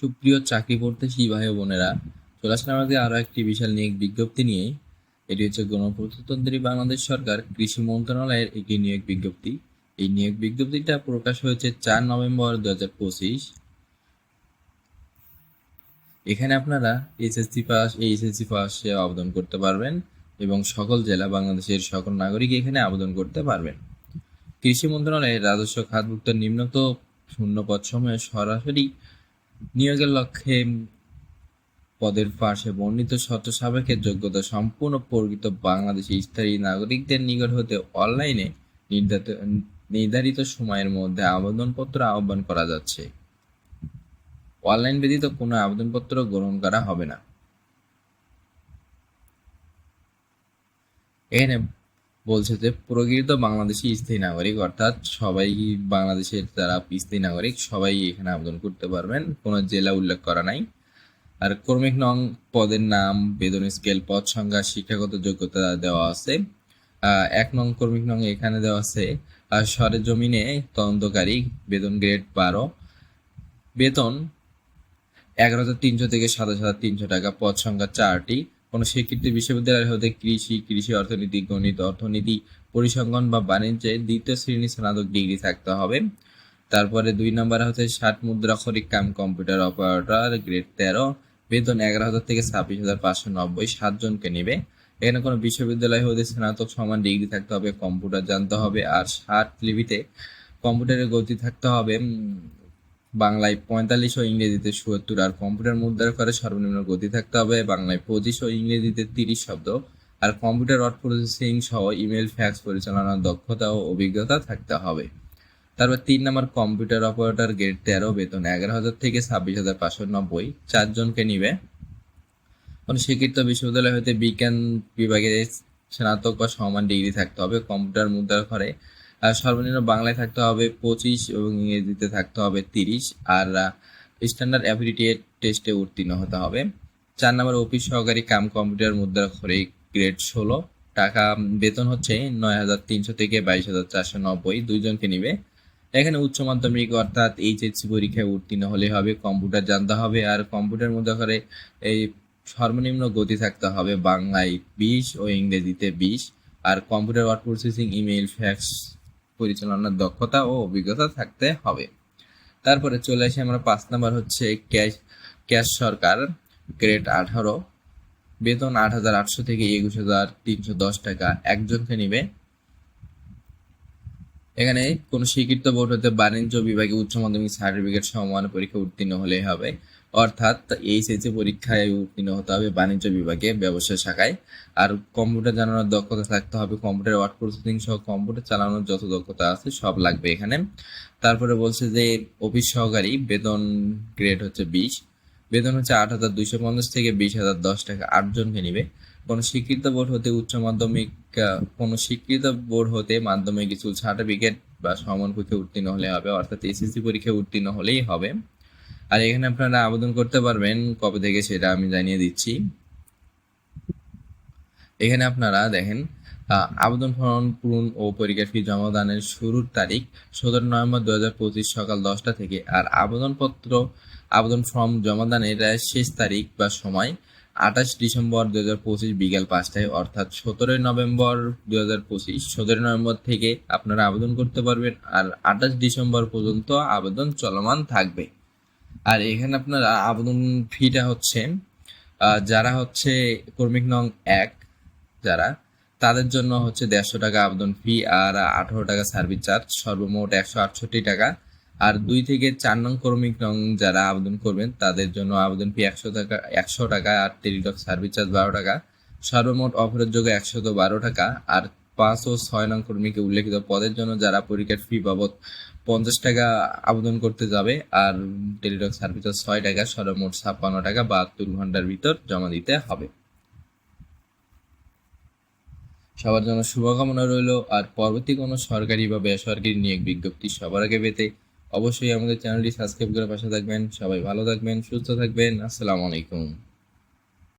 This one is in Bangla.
সুপ্রিয় চাকরি প্রত্যাশী ভাই বোনেরা, চলে আসলাম আমাদের আরও একটি বিশাল নিয়োগ বিজ্ঞপ্তি নিয়ে। এটি হচ্ছে গণপ্রজাতন্ত্রী বাংলাদেশ সরকার কৃষি মন্ত্রণালয়ের একটি নিয়োগ বিজ্ঞপ্তি। এই নিয়োগ বিজ্ঞপ্তিটা প্রকাশ হয়েছে চার নভেম্বর দু হাজার পঁচিশ। এখানে আপনারা এসএসসি পাস, এইচএসসি পাসে আবেদন করতে পারবেন এবং সকল জেলা বাংলাদেশের সকল নাগরিক এখানে আবেদন করতে পারবেন। কৃষি মন্ত্রণালয়ের রাজস্ব খাতভুক্ত নিম্নত শূন্য পদ সময়ে সরাসরি নিয়োগের লক্ষ্যে পদের পাশে বর্ণিত শর্ত সাপেক্ষে যোগ্যতা সম্পূর্ণ প্রকৃত বাংলাদেশি স্থায়ী নাগরিকদের নিকট হতে অনলাইনে নির্ধারিত নির্ধারিত সময়ের মধ্যে আবেদনপত্র আহ্বান করা যাচ্ছে। অনলাইন ব্যতীত কোনো আবেদনপত্র গ্রহণ করা হবে না। এখানে বলছে যে প্রকৃত বাংলাদেশি স্থায়ী নাগরিক, অর্থাৎ সবাই বাংলাদেশের যারা স্থায়ী নাগরিক, সবাই এখানে আবেদন করতে পারবেন। কোনো জেলা উল্লেখ করা নাই। আর কর্মিক নং পদের নাম, বেতন স্কেল, পদ সংখ্যা, শিক্ষাগত যোগ্যতা দেওয়া আছে। এক নং কর্মিক নং এখানে দেওয়া আছে সরের জমিনে তদন্তকারী, বেতন গ্রেড বারো। বেতন এগারো হাজার তিনশো থেকে সাতাশ হাজার তিনশো টাকা, পদ সংখ্যা চারটি। কোনো স্বীকৃত বিশ্ববিদ্যালয় হতে কৃষি কৃষি অর্থনীতি, গণিত, অর্থনীতি, পরিসংখ্যান বা বাণিজ্যে দ্বিতীয় শ্রেণি স্নাতক ডিগ্রি থাকতে হবে। তারপরে দুই নম্বর হচ্ছে ষাট মুদ্রাক্ষরিক কাম কম্পিউটার অপারেটর গ্রেড তেরো, বেতন এগারো হাজার থেকে ছাব্বিশ হাজার পাঁচশো নব্বই সাতজনকে নেবে। এখানে কোনো বিশ্ববিদ্যালয় হতে স্নাতক সমান ডিগ্রি থাকতে হবে, কম্পিউটার জানতে হবে, আর ষাট লিপিতে কম্পিউটারের গতি থাকতে হবে বাংলায় পঁয়তাল্লিশ ও ইংরেজিতে সত্তর আর কম্পিউটার মুদ্রার করে সর্বনিম্ন গতি থাকতে হবে। বাংলায় পঁচিশ ও ইংরেজিতে তিরিশ শব্দ আর কম্পিউটার ওয়ার্ড প্রসেসিং সহ ইমেল, ফ্যাক্স পরিচালনার দক্ষতা ও অভিজ্ঞতা থাকতে হবে। তারপর তিন নম্বর, কম্পিউটার অপারেটর গ্রেড তেরো, বেতন এগারো হাজার থেকে ছাব্বিশ হাজার পাঁচশো নব্বই। চারজনকে নিবে। স্বীকৃত বিশ্ববিদ্যালয় হতে বিজ্ঞান বিভাগে স্নাতক বা সমান ডিগ্রি থাকতে হবে। কম্পিউটার মুদ্রার ঘরে সর্বনিম্ন বাংলায় থাকতে হবে পঁচিশ এবং ইংরেজিতে থাকতে হবে তিরিশ। আর স্ট্যান্ডার্ড অ্যাবিলিটি টেস্টে উত্তীর্ণ হতে হবে। চার নম্বর অফিস সহকারী কাম কম্পিউটার মুদ্রা ঘরে গ্রেড ষোলো। টাকা বেতন হচ্ছে নয় হাজার তিনশো থেকে বাইশ হাজার চারশো নব্বই। দুইজনকে নিবে। এখানে উচ্চ মাধ্যমিক অর্থাৎ এইচএসসি পরীক্ষায় উত্তীর্ণ হলে হবে, কম্পিউটার জানতে হবে। আর কম্পিউটার মধ্যে করে এই সর্বনিম্ন গতি থাকতে হবে বাংলায় বিশ ও ইংরেজিতে বিশ। আর computer word processing, email, fax পরিচালনার দক্ষতা ও অভিজ্ঞতা থাকতে হবে। তারপরে চলে আসি আমরা পাঁচ নাম্বার হচ্ছে ক্যাশ ক্যাশ সরকার, গ্রেড আঠারো। বেতন আট হাজার আটশো থেকে একুশ হাজার তিনশো দশ টাকা, একজনকে নিবে। এখানে কোনো স্বীকৃত বোর্ড হতে বাণিজ্য বিভাগে উচ্চ মাধ্যমিক সার্টিফিকেট সমান পরীক্ষা উত্তীর্ণ হলেই হবে। অর্থাৎ এইচএসসি পরীক্ষায় উত্তীর্ণ হতে হবে বাণিজ্য বিভাগে ব্যবসা শাখায়। আর কম্পিউটার জানানোর দক্ষতা থাকতে হবে কম্পিউটার ওয়ার্ড প্রসেসিং সহ কম্পিউটার চালানোর যত দক্ষতা আছে সব লাগবে এখানে। তারপরে বলছে যে অফিস সহকারী, বেতন গ্রেড হচ্ছে বিশ। বেতন হচ্ছে আট হাজার দুইশো পঞ্চাশ থেকে বিশ হাজার দশ টাকা আটজনকে নিবে। কোনো স্বীকৃত বোর্ড হতে উচ্চ মাধ্যমিক কোনো স্বীকৃত বোর্ড হতে মাধ্যমিক, স্কুল সার্টিফিকেট বা সমান উত্তীর্ণ হলে হবে, অর্থাৎ এসএসসি পরীক্ষায় উত্তীর্ণ হলেই হবে। আর এখানে আপনারা আবেদন করতে পারবেন কবে থেকে সেটা আমি জানিয়ে দিচ্ছি। এখানে আপনারা দেখেন আবেদন ফর্ম পূরণ ও পরীক্ষার ফি জমা দানের শুরুর তারিখ সতেরো নভেম্বর দু হাজার পঁচিশ সকাল দশটা থেকে আর আবেদনপত্র, আবেদন ফর্ম জমা দানের শেষ তারিখ বা সময় আঠাশ ডিসেম্বর দু হাজার পঁচিশ বিকাল পাঁচটায় অর্থাৎ সতেরোই নভেম্বর দু হাজার পঁচিশ, সতেরোই নভেম্বর থেকে আপনারা আবেদন করতে পারবেন আর আঠাশ ডিসেম্বর পর্যন্ত আবেদন চলমান থাকবে। আর এখানে আপনার আবেদন ফিটা হচ্ছে যারা হচ্ছে কর্মিক নং এক যারা, তাদের জন্য হচ্ছে দেড়শো টাকা আবেদন ফি আর আঠারো টাকা সার্ভিস চার্জ, সর্বমোট একশো আটষট্টি টাকা। আর দুই থেকে চার নং কর্মিক নং যারা আবেদন করবেন, তাদের জন্য আবেদন ফি একশো টাকা একশো টাকা আর টেলিটক সার্ভিস চার্জ বারো টাকা। সর্বমোট অফারের যোগ্য একশত বারো টাকা। আর পাঁচ ও ছয় নং কর্মীকে উল্লেখিত পদের জন্য যারা পরীক্ষার ফি বাবদ পঞ্চাশ টাকা আবেদন করতে যাবে আর টেলিটক সার্ভিস চার্জ ছয় টাকা সর্বমোট ছাপ্পান্ন টাকা বাহাত্তর ঘণ্টার ভিতর জমা দিতে হবে। সবার জন্য শুভকামনা রইল। আর পরবর্তী কোনো সরকারি বা বেসরকারি নিয়োগ বিজ্ঞপ্তি সবার আগে পেতে অবশ্যই আমাদের চ্যানেলটি সাবস্ক্রাইব করে পাশে থাকবেন। সবাই ভালো থাকবেন, সুস্থ থাকবেন। আসসালামু আলাইকুম।